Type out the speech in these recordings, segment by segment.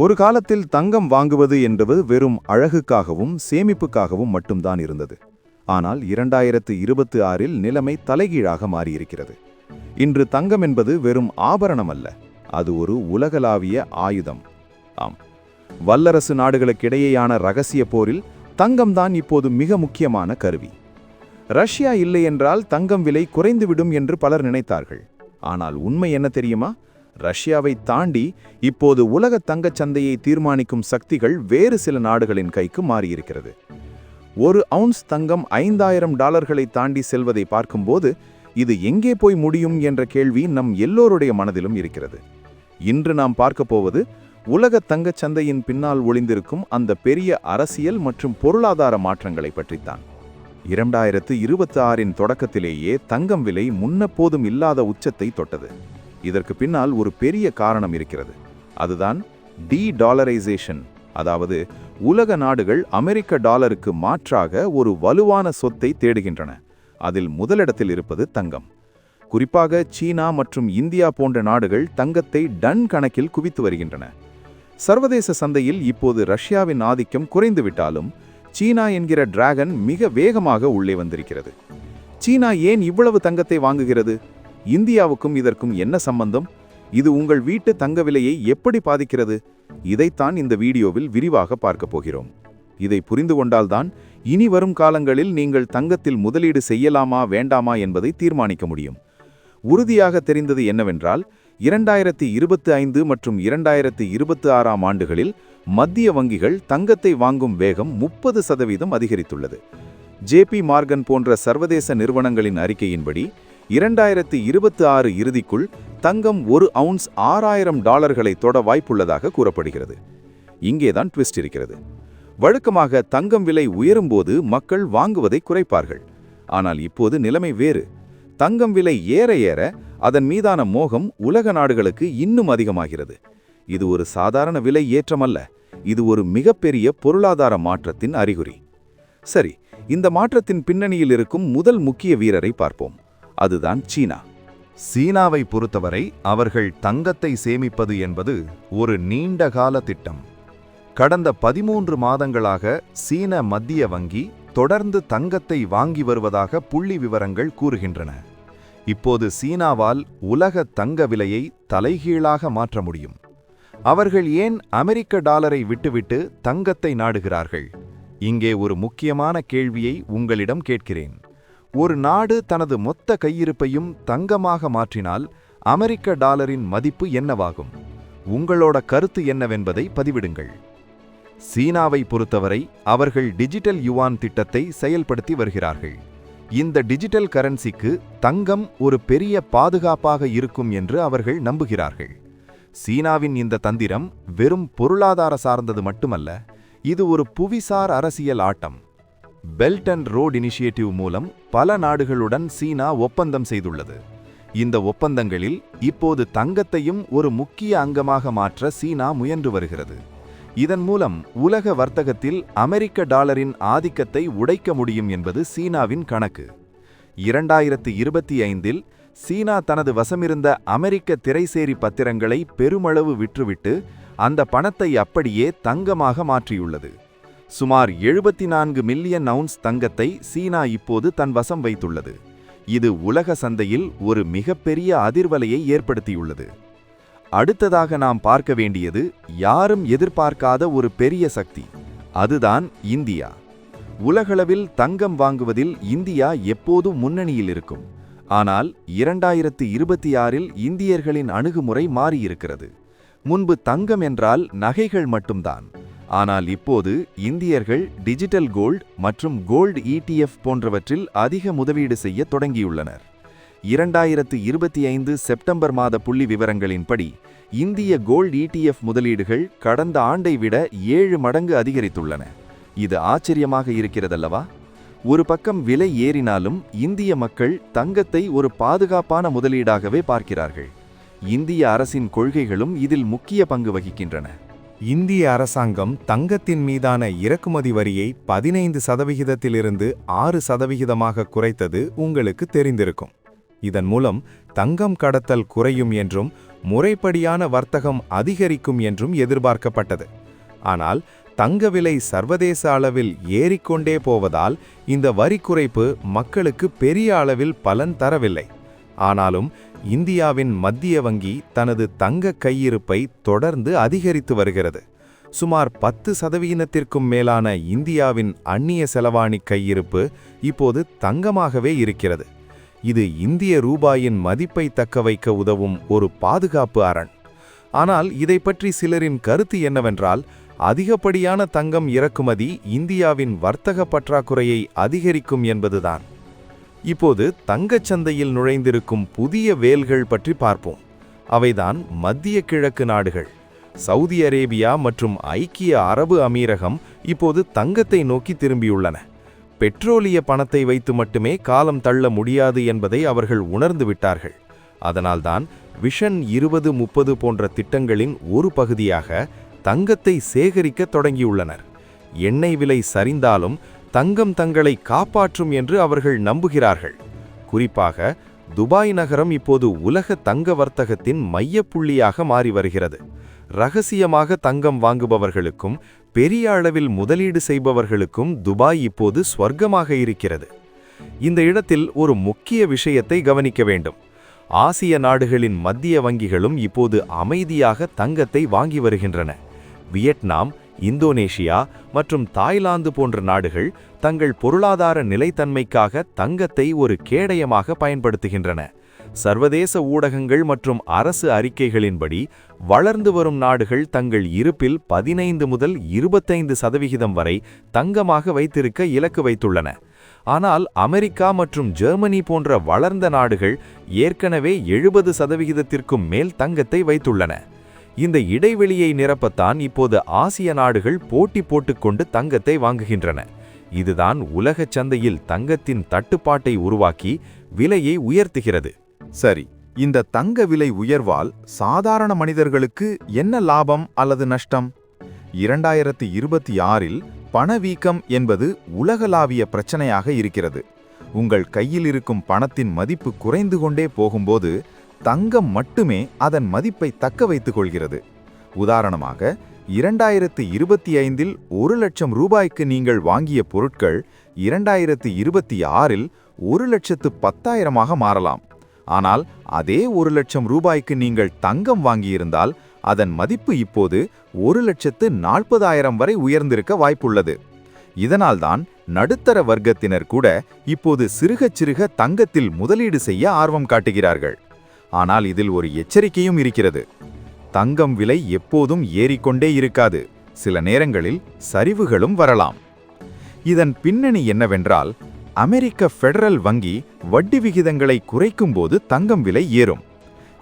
ஒரு காலத்தில் தங்கம் வாங்குவது என்பது வெறும் அழகுக்காகவும் சேமிப்புக்காகவும் மட்டும்தான் இருந்தது. ஆனால் இரண்டாயிரத்து இருபத்தி ஆறில் நிலைமை தலைகீழாக மாறியிருக்கிறது. இன்று தங்கம் என்பது வெறும் ஆபரணம் அல்ல அது ஒரு உலகளாவிய ஆயுதம். ஆம். வல்லரசு நாடுகளுக்கிடையேயான ரகசிய போரில் தங்கம்தான் இப்போது மிக முக்கியமான கருவி. ரஷ்யா இல்லை என்றால் தங்கம் விலை குறைந்துவிடும் என்று பலர் நினைத்தார்கள். ஆனால் உண்மை என்ன தெரியுமா? ரஷ்யாவை தாண்டி இப்போது உலக தங்கச் சந்தையை தீர்மானிக்கும் சக்திகள் வேறு சில நாடுகளின் கைக்கு மாறியிருக்கிறது. ஒரு அவுன்ஸ் தங்கம் ஐந்தாயிரம் டாலர்களை தாண்டி செல்வதை பார்க்கும்போது இது எங்கே போய் முடியும் என்ற கேள்வி நம் எல்லோருடைய மனதிலும் இருக்கிறது. இன்று நாம் பார்க்க போவது உலக தங்கச் சந்தையின் பின்னால் ஒளிந்திருக்கும் அந்த பெரிய அரசியல் மற்றும் பொருளாதார மாற்றங்களை பற்றித்தான். இரண்டாயிரத்து இருபத்தி ஆறின் தொடக்கத்திலேயே தங்கம் விலை முன்னப்போதும் இல்லாத உச்சத்தை தொட்டது. இதற்கு பின்னால் ஒரு பெரிய காரணம் இருக்கிறது. அதுதான் டி டாலரைசேஷன் அதாவது உலக நாடுகள் அமெரிக்க டாலருக்கு மாற்றாக ஒரு வலுவான சொத்தை தேடுகின்றன. அதில் முதலிடத்தில் இருப்பது தங்கம். குறிப்பாக சீனா மற்றும் இந்தியா போன்ற நாடுகள் தங்கத்தை டன் கணக்கில் குவித்து வருகின்றன. சர்வதேச சந்தையில் இப்போது ரஷ்யாவின் ஆதிக்கம் குறைந்துவிட்டாலும் சீனா என்கிற டிராகன் மிக வேகமாக உள்ளே வந்திருக்கிறது. சீனா ஏன் இவ்வளவு தங்கத்தை வாங்குகிறது? இந்தியாவுக்கும் இதற்கும் என்ன சம்பந்தம்? இது உங்கள் வீட்டு தங்க விலையை எப்படி பாதிக்கிறது? இதைத்தான் இந்த வீடியோவில் விரிவாக பார்க்க போகிறோம். இதை புரிந்து கொண்டால்தான் இனி வரும் காலங்களில் நீங்கள் தங்கத்தில் முதலீடு செய்யலாமா வேண்டாமா என்பதை தீர்மானிக்க முடியும். உறுதியாக தெரிந்தது என்னவென்றால் இரண்டாயிரத்தி இருபத்தி ஐந்து மற்றும் இரண்டாயிரத்தி இருபத்தி ஆறாம் ஆண்டுகளில் மத்திய வங்கிகள் தங்கத்தை வாங்கும் வேகம் முப்பது சதவீதம் அதிகரித்துள்ளது. ஜேபி மார்கன் போன்ற சர்வதேச நிறுவனங்களின் அறிக்கையின்படி இரண்டாயிரத்தி இருபத்தி ஆறு இறுதிக்குள் தங்கம் ஒரு அவுன்ஸ் ஆறாயிரம் டாலர்களை தொட வாய்ப்புள்ளதாக கூறப்படுகிறது. இங்கேதான் ட்விஸ்ட் இருக்கிறது. வழக்கமாக தங்கம் விலை உயரும்போது மக்கள் வாங்குவதை குறைப்பார்கள். ஆனால் இப்போது நிலைமை வேறு. தங்கம் விலை ஏற ஏற அதன் மீதான மோகம் உலக நாடுகளுக்கு இன்னும் அதிகமாகிறது. இது ஒரு சாதாரண விலை ஏற்றமல்ல இது ஒரு மிகப்பெரிய பொருளாதார மாற்றத்தின் அறிகுறி. சரி இந்த மாற்றத்தின் பின்னணியில் இருக்கும் முதல் முக்கிய வீரரை பார்ப்போம். அதுதான் சீனா. சீனாவை பொறுத்தவரை அவர்கள் தங்கத்தை சேமிப்பது என்பது ஒரு நீண்ட கால திட்டம். கடந்த பதிமூன்று மாதங்களாக சீன மத்திய வங்கி தொடர்ந்து தங்கத்தை வாங்கி வருவதாக புள்ளி விவரங்கள் கூறுகின்றன. இப்போது சீனாவால் உலக தங்க விலையை தலைகீழாக மாற்ற முடியும். அவர்கள் ஏன் அமெரிக்க டாலரை விட்டுவிட்டு தங்கத்தை நாடுகிறார்கள்? இங்கே ஒரு முக்கியமான கேள்வியை உங்களிடம் கேட்கிறேன். ஒரு நாடு தனது மொத்த கையிருப்பையும் தங்கமாக மாற்றினால் அமெரிக்க டாலரின் மதிப்பு என்னவாகும்? உங்களோட கருத்து என்னவென்பதை பதிவிடுங்கள். சீனாவை பொறுத்தவரை அவர்கள் டிஜிட்டல் யுவான் திட்டத்தை செயல்படுத்தி வருகிறார்கள். இந்த டிஜிட்டல் கரன்சிக்கு தங்கம் ஒரு பெரிய பாதுகாப்பாக இருக்கும் என்று அவர்கள் நம்புகிறார்கள். சீனாவின் இந்த தந்திரம் வெறும் பொருளாதார சார்ந்தது மட்டுமல்ல இது ஒரு புவிசார் அரசியல் ஆட்டம். பெல்ட் அண்ட் ரோட் இனிஷியேட்டிவ் மூலம் பல நாடுகளுடன் சீனா ஒப்பந்தம் செய்துள்ளது. இந்த ஒப்பந்தங்களில் இப்போது தங்கத்தையும் ஒரு முக்கிய அங்கமாக மாற்ற சீனா முயன்று வருகிறது. இதன் மூலம் உலக வர்த்தகத்தில் அமெரிக்க டாலரின் ஆதிக்கத்தை உடைக்க முடியும் என்பது சீனாவின் கணக்கு. இரண்டாயிரத்து இருபத்தி ஐந்தில் சீனா தனது வசமிருந்த அமெரிக்க திரைசேரி பத்திரங்களை பெருமளவு விற்றுவிட்டு அந்த பணத்தை அப்படியே தங்கமாக மாற்றியுள்ளது. சுமார் எழுபத்தி நான்கு மில்லியன் அவுன்ஸ் தங்கத்தை சீனா இப்போது தன் வசம் வைத்துள்ளது. இது உலக சந்தையில் ஒரு மிகப்பெரிய அதிர்வலையை ஏற்படுத்தியுள்ளது. அடுத்ததாக நாம் பார்க்க வேண்டியது யாரும் எதிர்பார்க்காத ஒரு பெரிய சக்தி. அதுதான் இந்தியா. உலகளவில் தங்கம் வாங்குவதில் இந்தியா எப்போதும் முன்னணியில் இருக்கும். ஆனால் இரண்டாயிரத்து இருபத்தி ஆறில் இந்தியர்களின் அணுகுமுறை மாறியிருக்கிறது. முன்பு தங்கம் என்றால் நகைகள் மட்டும்தான். ஆனால் இப்போது இந்தியர்கள் டிஜிட்டல் கோல்ட் மற்றும் கோல்டு இடிஎஃப் போன்றவற்றில் அதிக முதலீடு செய்ய தொடங்கியுள்ளனர். இரண்டாயிரத்து இருபத்தி ஐந்து செப்டம்பர் மாத புள்ளி விவரங்களின்படி இந்திய கோல்ட் இடிஎஃப் முதலீடுகள் கடந்த ஆண்டை விட ஏழு மடங்கு அதிகரித்துள்ளன. இது ஆச்சரியமாக இருக்கிறதல்லவா? ஒரு பக்கம் விலை ஏறினாலும் இந்திய மக்கள் தங்கத்தை ஒரு பாதுகாப்பான முதலீடாகவே பார்க்கிறார்கள். இந்திய அரசின் கொள்கைகளும் இதில் முக்கிய பங்கு வகிக்கின்றன. இந்திய அரசாங்கம் தங்கத்தின் மீதான இறக்குமதி வரியை பதினைந்து சதவிகிதத்திலிருந்து ஆறு சதவிகிதமாக குறைத்தது உங்களுக்கு தெரிந்திருக்கும். இதன் மூலம் தங்கம் கடத்தல் குறையும் என்றும் முறைப்படியான வர்த்தகம் அதிகரிக்கும் என்றும் எதிர்பார்க்கப்பட்டது. ஆனால் தங்க விலை சர்வதேச அளவில் ஏறிக்கொண்டே போவதால் இந்த வரி குறைப்பு மக்களுக்கு பெரிய அளவில் பலன் தரவில்லை. ஆனாலும் இந்தியாவின் மத்திய வங்கி தனது தங்க கையிருப்பை தொடர்ந்து அதிகரித்து வருகிறது. சுமார் பத்து சதவீதத்திற்கும் மேலான இந்தியாவின் அந்நிய செலவாணி கையிருப்பு இப்போது தங்கமாகவே இருக்கிறது. இது இந்திய ரூபாயின் மதிப்பை தக்கவைக்க உதவும் ஒரு பாதுகாப்பு அரண். ஆனால் இதை பற்றி சிலரின் கருத்து என்னவென்றால் அதிகப்படியான தங்கம் இறக்குமதி இந்தியாவின் வர்த்தக பற்றாக்குறையை அதிகரிக்கும் என்பதுதான். இப்போது தங்கச் சந்தையில் நுழைந்திருக்கும் புதிய வேல்கள் பற்றி பார்ப்போம். அவைதான் மத்திய கிழக்கு நாடுகள். சவுதி அரேபியா மற்றும் ஐக்கிய அரபு அமீரகம் இப்போது தங்கத்தை நோக்கி திரும்பியுள்ளன. பெட்ரோலிய பணத்தை வைத்து மட்டுமே காலம் தள்ள முடியாது என்பதை அவர்கள் உணர்ந்து விட்டார்கள். அதனால்தான் விஷன் இருபது முப்பது போன்ற திட்டங்களின் ஒரு பகுதியாக தங்கத்தை சேகரிக்க தொடங்கியுள்ளனர். எண்ணெய் விலை சரிந்தாலும் தங்கம் தங்களை காப்பாற்றும் என்று அவர்கள் நம்புகிறார்கள். குறிப்பாக துபாய் நகரம் இப்போது உலக தங்க வர்த்தகத்தின் மையப்புள்ளியாக மாறி வருகிறது. ரகசியமாக தங்கம் வாங்குபவர்களுக்கும் பெரிய அளவில் முதலீடு செய்பவர்களுக்கும் துபாய் இப்போது ஸ்வர்க்கமாக இருக்கிறது. இந்த இடத்தில் ஒரு முக்கிய விஷயத்தை கவனிக்க வேண்டும். ஆசிய நாடுகளின் மத்திய வங்கிகளும் இப்போது அமைதியாக தங்கத்தை வாங்கி வருகின்றன. வியட்நாம் இந்தோனேஷியா மற்றும் தாய்லாந்து போன்ற நாடுகள் தங்கள் பொருளாதார நிலைத்தன்மைக்காக தங்கத்தை ஒரு கேடயமாக பயன்படுத்துகின்றன. சர்வதேச ஊடகங்கள் மற்றும் அரசு அறிக்கைகளின்படி வளர்ந்து வரும் நாடுகள் தங்கள் இருப்பில் பதினைந்து முதல் இருபத்தைந்து சதவிகிதம் வரை தங்கமாக வைத்திருக்க இலக்கு வைத்துள்ளன. ஆனால் அமெரிக்கா மற்றும் ஜெர்மனி போன்ற வளர்ந்த நாடுகள் ஏற்கனவே எழுபது சதவிகிதத்திற்கும் மேல் தங்கத்தை வைத்துள்ளன. இந்த இடைவெளியை நிரப்பத்தான் இப்போது ஆசிய நாடுகள் போட்டி போட்டுக்கொண்டு தங்கத்தை வாங்குகின்றன. இதுதான் உலக சந்தையில் தங்கத்தின் தட்டுப்பாட்டை உருவாக்கி விலையை உயர்த்துகிறது. சரி இந்த தங்க விலை உயர்வால் சாதாரண மனிதர்களுக்கு என்ன லாபம் அல்லது நஷ்டம்? இரண்டாயிரத்தி இருபத்தி ஆறில் பணவீக்கம் என்பது உலகளாவிய பிரச்சனையாக இருக்கிறது. உங்கள் கையில் இருக்கும் பணத்தின் மதிப்பு குறைந்து கொண்டே போகும்போது தங்கம் மட்டுமே அதன் மதிப்பை தக்க வைத்துக் கொள்கிறது. உதாரணமாக இரண்டாயிரத்து இருபத்தி ஐந்தில் ஒரு லட்சம் ரூபாய்க்கு நீங்கள் வாங்கிய பொருட்கள் இரண்டாயிரத்து இருபத்தி ஆறில் ஒரு லட்சத்து பத்தாயிரமாக மாறலாம். ஆனால் அதே ஒரு லட்சம் ரூபாய்க்கு நீங்கள் தங்கம் வாங்கியிருந்தால் அதன் மதிப்பு இப்போது ஒரு லட்சத்து நாற்பதாயிரம் வரை உயர்ந்திருக்க வாய்ப்புள்ளது. இதனால்தான் நடுத்தர வர்க்கத்தினர் கூட இப்போது சிறுகச் சிறுக தங்கத்தில் முதலீடு செய்ய ஆர்வம் காட்டுகிறார்கள். ஆனால் இதில் ஒரு எச்சரிக்கையும் இருக்கிறது. தங்கம் விலை எப்போதும் ஏறிக்கொண்டே இருக்காது. சில நேரங்களில் சரிவுகளும் வரலாம். இதன் பின்னணி என்னவென்றால் அமெரிக்க ஃபெடரல் வங்கி வட்டி விகிதங்களை குறைக்கும்போது தங்கம் விலை ஏறும்.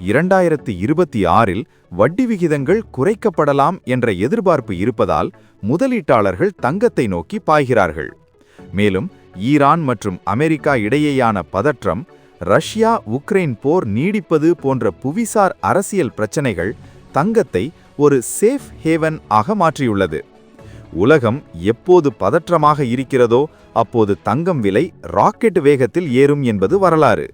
இரண்டாயிரத்து இருபத்தி ஆறில் வட்டி விகிதங்கள் குறைக்கப்படலாம் என்ற எதிர்பார்ப்பு இருப்பதால் முதலீட்டாளர்கள் தங்கத்தை நோக்கி பாய்கிறார்கள். மேலும் ஈரான் மற்றும் அமெரிக்கா இடையேயான பதற்றம் ரஷ்யா உக்ரைன் போர் நீடிப்பது போன்ற புவிசார் அரசியல் பிரச்சனைகள் தங்கத்தை ஒரு சேஃப் ஹேவன் ஆக மாற்றியுள்ளது. உலகம் எப்போது பதற்றமாக இருக்கிறதோ அப்போது தங்கம் விலை ராக்கெட் வேகத்தில் ஏறும் என்பது வரலாறு.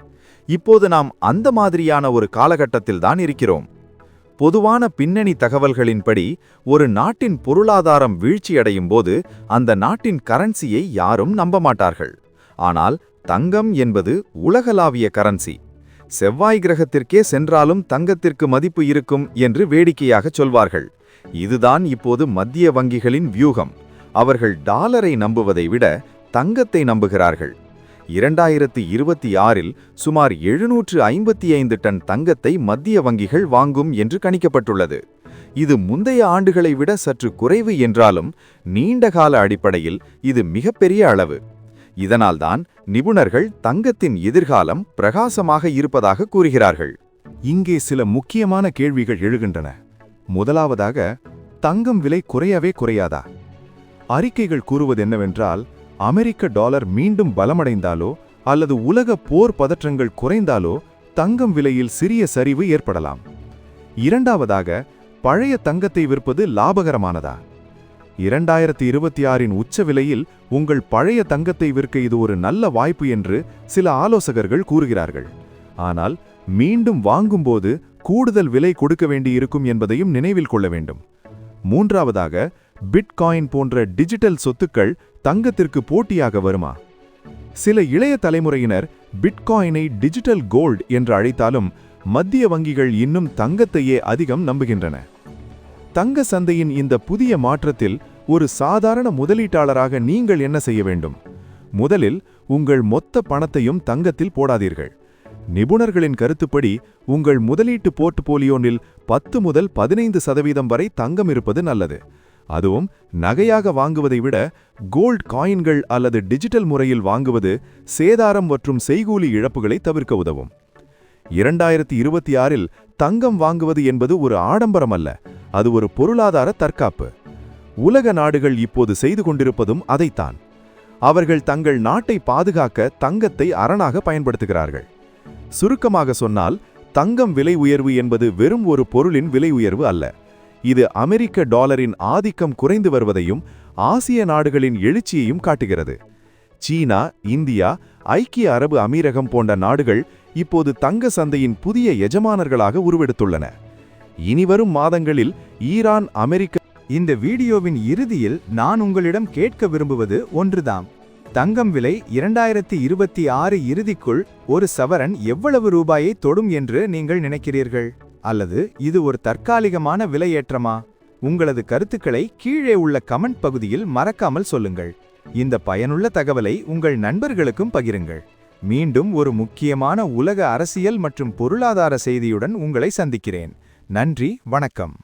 இப்போது நாம் அந்த மாதிரியான ஒரு காலகட்டத்தில் தான் இருக்கிறோம். பொதுவான பின்னணி தகவல்களின்படி ஒரு நாட்டின் பொருளாதாரம் வீழ்ச்சியடையும் போது அந்த நாட்டின் கரன்சியை யாரும் நம்ப மாட்டார்கள். ஆனால் தங்கம் என்பது உலகளாவிய கரன்சி செவ்வாய் கிரகத்திற்கே சென்றாலும் தங்கத்திற்கு மதிப்பு இருக்கும் என்று வேடிக்கையாகச் சொல்வார்கள். இதுதான் இப்போது மத்திய வங்கிகளின் வியூகம். அவர்கள் டாலரை நம்புவதை விட தங்கத்தை நம்புகிறார்கள். இரண்டாயிரத்து இருபத்தி ஆறில் சுமார் எழுநூற்று ஐம்பத்தி ஐந்து டன் தங்கத்தை மத்திய வங்கிகள் வாங்கும் என்று கணிக்கப்பட்டுள்ளது. இது முந்தைய ஆண்டுகளை விட சற்று குறைவு என்றாலும் நீண்டகால அடிப்படையில் இது மிகப்பெரிய அளவு. இதனால்தான் நிபுணர்கள் தங்கத்தின் எதிர்காலம் பிரகாசமாக இருப்பதாக கூறுகிறார்கள். இங்கே சில முக்கியமான கேள்விகள் எழுகின்றன. முதலாவதாக தங்கம் விலை குறையவே குறையாதா? அறிக்கைகள் கூறுவது என்னவென்றால் அமெரிக்க டாலர் மீண்டும் பலமடைந்தாலோ அல்லது உலக போர் பதற்றங்கள் குறைந்தாலோ தங்கம் விலையில் சிறிய சரிவு ஏற்படலாம். இரண்டாவதாக பழைய தங்கத்தை விற்பது லாபகரமானதா? இரண்டாயிரத்தி இருபத்தி ஆறின் உச்ச விலையில் உங்கள் பழைய தங்கத்தை விற்க இது ஒரு நல்ல வாய்ப்பு என்று சில ஆலோசகர்கள் கூறுகிறார்கள். ஆனால் மீண்டும் வாங்கும்போது கூடுதல் விலை கொடுக்க வேண்டியிருக்கும் என்பதையும் நினைவில் கொள்ள வேண்டும். மூன்றாவதாக பிட்காயின் போன்ற டிஜிட்டல் சொத்துக்கள் தங்கத்திற்கு போட்டியாக வருமா? சில இளைய தலைமுறையினர் பிட்காயினை டிஜிட்டல் கோல்ட் என்று அழைத்தாலும் மத்திய வங்கிகள் இன்னும் தங்கத்தையே அதிகம் நம்புகின்றன. தங்க சந்தையின் இந்த புதிய மாற்றத்தில் ஒரு சாதாரண முதலீட்டாளராக நீங்கள் என்ன செய்ய வேண்டும்? முதலில் உங்கள் மொத்த பணத்தையும் தங்கத்தில் போடாதீர்கள். நிபுணர்களின் கருத்துப்படி உங்கள் முதலீட்டு போர்ட்போலியோனில் பத்து முதல் பதினைந்து சதவீதம் வரை தங்கம் இருப்பது நல்லது. அதுவும் நகையாக வாங்குவதை விட கோல்ட் காயின்கள் அல்லது டிஜிட்டல் முறையில் வாங்குவது சேதாரம் மற்றும் செய்கூலி இழப்புகளை தவிர்க்க உதவும். இரண்டாயிரத்தி இருபத்தி ஆறில் தங்கம் வாங்குவது என்பது ஒரு ஆடம்பரம் அல்ல அது ஒரு பொருளாதார தற்காப்பு. உலக நாடுகள் இப்போது செய்து கொண்டிருப்பதும் அதைத்தான். அவர்கள் தங்கள் நாட்டை பாதுகாக்க தங்கத்தை அரணாக பயன்படுத்துகிறார்கள். சுருக்கமாக சொன்னால் தங்கம் விலை உயர்வு என்பது வெறும் ஒரு பொருளின் விலை உயர்வு அல்ல. இது அமெரிக்க டாலரின் ஆதிக்கம் குறைந்து வருவதையும் ஆசிய நாடுகளின் எழுச்சியையும் காட்டுகிறது. சீனா இந்தியா ஐக்கிய அரபு அமீரகம் போன்ற நாடுகள் இப்போது தங்க சந்தையின் புதிய எஜமானர்களாக உருவெடுத்துள்ளன. இனிவரும் மாதங்களில் ஈரான் அமெரிக்க இந்த வீடியோவின் இறுதியில் நான் உங்களிடம் கேட்க விரும்புவது ஒன்றுதாம். தங்கம் விலை இரண்டாயிரத்தி இருபத்தி ஆறு இறுதிக்குள் ஒரு சவரன் எவ்வளவு ரூபாயை தொடும் என்று நீங்கள் நினைக்கிறீர்கள்? அல்லது இது ஒரு தற்காலிகமான விலையேற்றமா? உங்களது கருத்துக்களை கீழே உள்ள கமெண்ட் பகுதியில் மறக்காமல் சொல்லுங்கள். இந்த பயனுள்ள தகவலை உங்கள் நண்பர்களுக்கும் பகிருங்கள். மீண்டும் ஒரு முக்கியமான உலக அரசியல் மற்றும் பொருளாதார செய்தியுடன் உங்களை சந்திக்கிறேன். நன்றி வணக்கம்.